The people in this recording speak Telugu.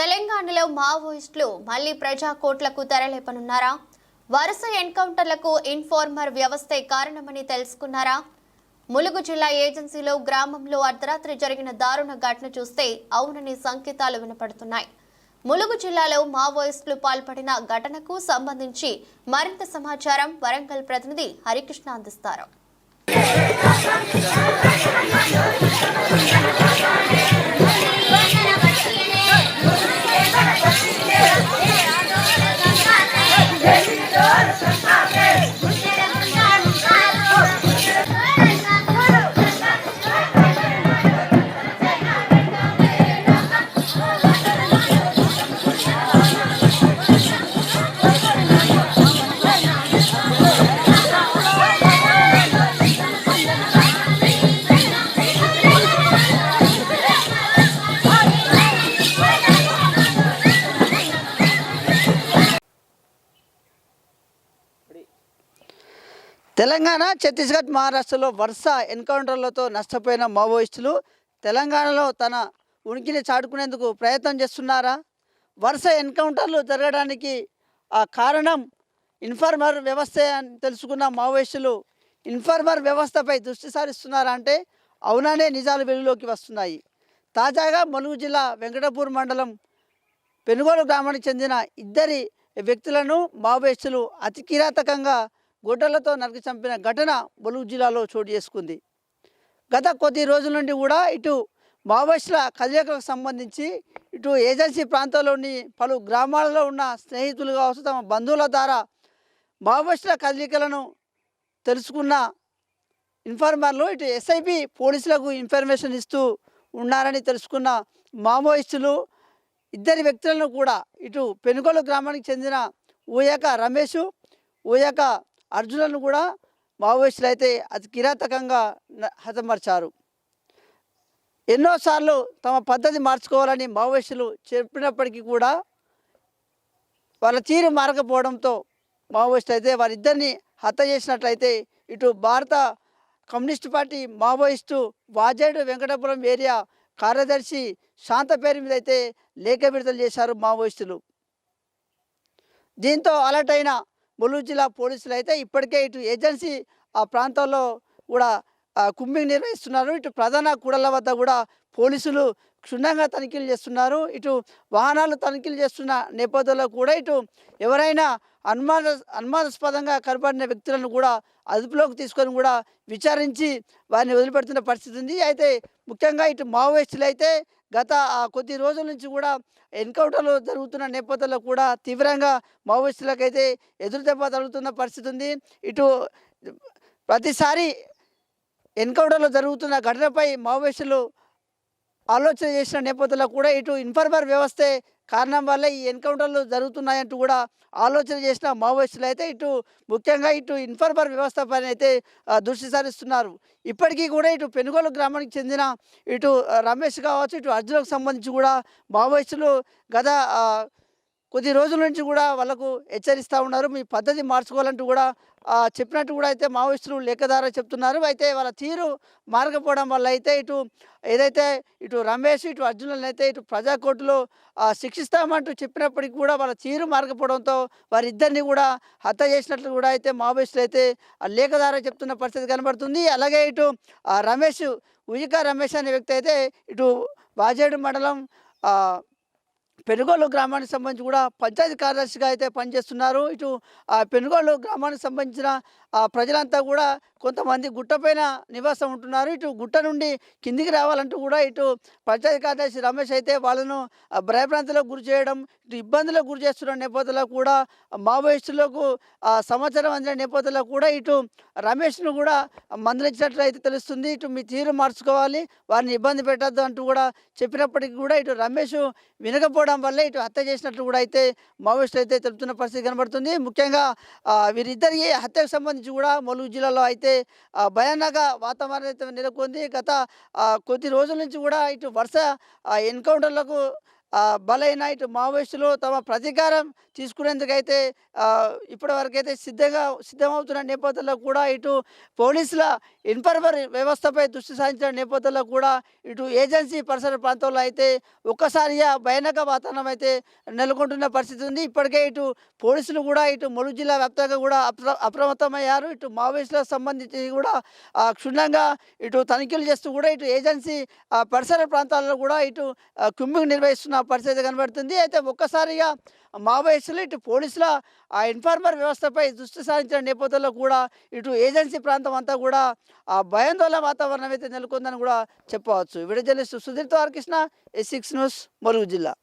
తెలంగాణలో మావోయిస్టులు మళ్ళీ ప్రజా కోట్లకు తెరలేపనున్నారా? వరుస ఎన్కౌంటర్లకు ఇన్ఫార్మర్ వ్యవస్థే కారణమని తెలుసుకున్నారా? ములుగు జిల్లా ఏజెన్సీలో గ్రామంలో అర్ధరాత్రి జరిగిన దారుణ ఘటన చూస్తే అవునని సంకేతాలు వినపడుతున్నాయి. ములుగు జిల్లాలో మావోయిస్టులు పాల్పడిన ఘటనకు సంబంధించి మరింత సమాచారం వరంగల్ ప్రతినిధి హరికృష్ణ అందిస్తారు. తెలంగాణ ఛత్తీస్గఢ్ మహారాష్ట్రలో వరుస ఎన్కౌంటర్లతో నష్టపోయిన మావోయిస్టులు తెలంగాణలో తన ఉనికిని చాటుకునేందుకు ప్రయత్నం చేస్తున్నారా? వరుస ఎన్కౌంటర్లు జరగడానికి ఆ కారణం ఇన్ఫార్మర్ వ్యవస్థ అని తెలుసుకున్న మావోయిస్టులు ఇన్ఫార్మర్ వ్యవస్థపై దృష్టి సారిస్తున్నారా అంటే అవునానే నిజాలు వెలుగులోకి వస్తున్నాయి. తాజాగా ములుగు జిల్లా వెంకటపూర్ మండలం పెనుగోలు గ్రామానికి చెందిన ఇద్దరి వ్యక్తులను మావోయిస్టులు అతి కిరాతకంగా గొడ్డలతో నరికి చంపిన ఘటన బొలుగు జిల్లాలో చోటు చేసుకుంది. గత కొద్ది రోజుల నుండి కూడా ఇటు మావోయిస్టుల కదలికలకు సంబంధించి ఇటు ఏజెన్సీ ప్రాంతాల్లోని పలు గ్రామాలలో ఉన్న స్నేహితులు కావచ్చు తమ బంధువుల ద్వారా మావోయిస్టుల కదలికలను తెలుసుకున్న ఇన్ఫార్మర్లు ఇటు ఎస్ఐపి పోలీసులకు ఇన్ఫర్మేషన్ ఇస్తూ ఉన్నారని తెలుసుకున్న మావోయిస్టులు ఇద్దరి వ్యక్తులను కూడా ఇటు పెనుగోలు గ్రామానికి చెందిన ఊయక రమేష్ ఊయక అర్జునులను కూడా మావోయిస్టులు అయితే అతి కిరాతకంగా హతమర్చారు. ఎన్నోసార్లు తమ పద్ధతి మార్చుకోవాలని మావోయిస్టులు చెప్పినప్పటికీ కూడా వాళ్ళ తీరు మారకపోవడంతో మావోయిస్టులు అయితే వారిద్దరిని హత్య చేసినట్లయితే ఇటు భారత communist party Maoist Vajedu Venkatapuram area కార్యదర్శి శాంత పేరు మీద అయితే లేఖ విడుదల చేశారు మావోయిస్టులు. దీంతో అలర్ట్ అయిన ములుగు జిల్లా పోలీసులు అయితే ఇప్పటికే ఇటు ఏజెన్సీ ఆ ప్రాంతాల్లో కూడా కుంభింగ్ నిర్వహిస్తున్నారు. ఇటు ప్రధాన కూడల వద్ద కూడా పోలీసులు క్షుణ్ణంగా తనిఖీలు చేస్తున్నారు. ఇటు వాహనాలు తనిఖీలు చేస్తున్న నేపథ్యంలో కూడా ఇటు ఎవరైనా అనుమాన అనుమానాస్పదంగా కనబడిన వ్యక్తులను కూడా అదుపులోకి తీసుకొని కూడా విచారించి వారిని వదిలిపెడుతున్న పరిస్థితి ఉంది. అయితే ముఖ్యంగా ఇటు మావోయిస్టులు అయితే గత ఆ కొద్ది రోజుల నుంచి కూడా ఎన్కౌంటర్లు జరుగుతున్న నేపథ్యంలో కూడా తీవ్రంగా మావోయిస్టులకైతే ఎదురు దెబ్బ తగులుతున్న పరిస్థితి ఉంది. ఇటు ప్రతిసారి ఎన్కౌంటర్లు జరుగుతున్న ఘటనపై మావోయిస్టులు ఆలోచన చేసిన నేపథ్యంలో కూడా ఇటు ఇన్ఫర్మర్ వ్యవస్థే కారణం వల్ల ఈ ఎన్కౌంటర్లు జరుగుతున్నాయంటూ కూడా ఆలోచన చేసిన మావోయిస్టులు అయితే ఇటు ముఖ్యంగా ఇటు ఇన్ఫార్మర్ వ్యవస్థ పైన అయితే దృష్టి సారిస్తున్నారు. ఇప్పటికీ కూడా ఇటు పెనుగోలు గ్రామానికి చెందిన ఇటు రమేష్ కావచ్చు ఇటు అర్జున్కు సంబంధించి కూడా మావోయిస్టులు గత కొద్ది రోజుల నుంచి కూడా వాళ్ళకు హెచ్చరిస్తూ ఉన్నారు. మీ పద్ధతి మార్చుకోవాలంటూ కూడా చెప్పినట్టు కూడా అయితే మావోయిస్టులు లేఖ చెప్తున్నారు. అయితే వాళ్ళ తీరు మారకపోవడం వల్ల అయితే ఇటు ఏదైతే ఇటు రమేష్ ఇటు అర్జునులను అయితే ఇటు ప్రజా కోర్టులో ఆ, శిక్షిస్తామంటూ చెప్పినప్పటికీ కూడా వాళ్ళ తీరు మారకపోవడంతో వారిద్దరిని కూడా హత్య చేసినట్లు కూడా అయితే మావోయిస్టులు అయితే ఆ చెప్తున్న పరిస్థితి కనబడుతుంది. అలాగే ఇటు ఆ, రమేష్ ఉయిక రమేష్ అనే వ్యక్తి అయితే ఇటు వాజేడు మండలం పెనుగోలు గ్రామానికి సంబంధించి కూడా పంచాయతీ కార్యదర్శిగా అయితే పనిచేస్తున్నారు. ఇటు ఆ పెనుగోలు గ్రామానికి సంబంధించిన ఆ ప్రజలంతా కూడా కొంతమంది గుట్టపైన నివాసం ఉంటున్నారు. ఇటు గుట్ట నుండి కిందికి రావాలంటూ కూడా ఇటు పంచాయతీ కార్యదర్శి రమేష్ అయితే వాళ్ళను ఆ, గురి చేయడం ఇటు ఇబ్బందులకు గురి చేస్తున్న నేపథ్యంలో కూడా మావోయిస్టులకు ఆ, సమాచారం అందిన నేపథ్యంలో కూడా ఇటు రమేష్ను కూడా మందలించినట్లు అయితే తెలుస్తుంది. ఇటు మీ తీరు మార్చుకోవాలి వారిని ఇబ్బంది పెట్టద్దు అంటూ కూడా చెప్పినప్పటికీ కూడా ఇటు రమేష్ వినకపోవడం వల్ల ఇటు హత్య చేసినట్లు కూడా అయితే మావోయిస్టులు అయితే తెలుపుతున్న పరిస్థితి కనబడుతుంది. ముఖ్యంగా వీరిద్దరి హత్యకు సంబంధించి కూడా ములుగు జిల్లాలో అయితే భయానక వాతావరణం అయితే నెలకొంది. గత కొద్ది రోజుల నుంచి కూడా ఇటు వరుస ఎన్కౌంటర్లకు బలైన ఇటు మావోయిస్టులు తమ ప్రతీకారం తీసుకునేందుకైతే ఇప్పటివరకైతే సిద్ధంగా సిద్ధమవుతున్న నేపథ్యంలో కూడా ఇటు పోలీసుల ఇన్ఫర్మర్ వ్యవస్థపై దృష్టి సారించిన నేపథ్యంలో కూడా ఇటు ఏజెన్సీ పరిసర ప్రాంతాల్లో అయితే ఒక్కసారిగా భయానక వాతావరణం అయితే నెలకొంటున్న పరిస్థితి ఉంది. ఇప్పటికే ఇటు పోలీసులు కూడా ఇటు ములుగు జిల్లా వ్యాప్తంగా కూడా అప్ర అప్రమత్తమయ్యారు. ఇటు మావోయిస్టులకు సంబంధించి కూడా క్షుణ్ణంగా ఇటు తనిఖీలు చేస్తూ కూడా ఇటు ఏజెన్సీ పరిసర ప్రాంతాల్లో కూడా ఇటు కుంభింగ్ నిర్వహిస్తున్న పరిస్థితి కనబడుతుంది. అయితే ఒక్కసారిగా మావోయిస్టులు ఇటు పోలీసుల ఆ ఇన్ఫార్మర్ వ్యవస్థపై దృష్టి సారించిన నేపథ్యంలో కూడా ఇటు ఏజెన్సీ ప్రాంతం అంతా కూడా ఆ భయాందోళన వాతావరణం అయితే నెలకొందని కూడా చెప్పవచ్చు. విడుదల journalist Sudheer Krishna S six news మరుగు జిల్లా.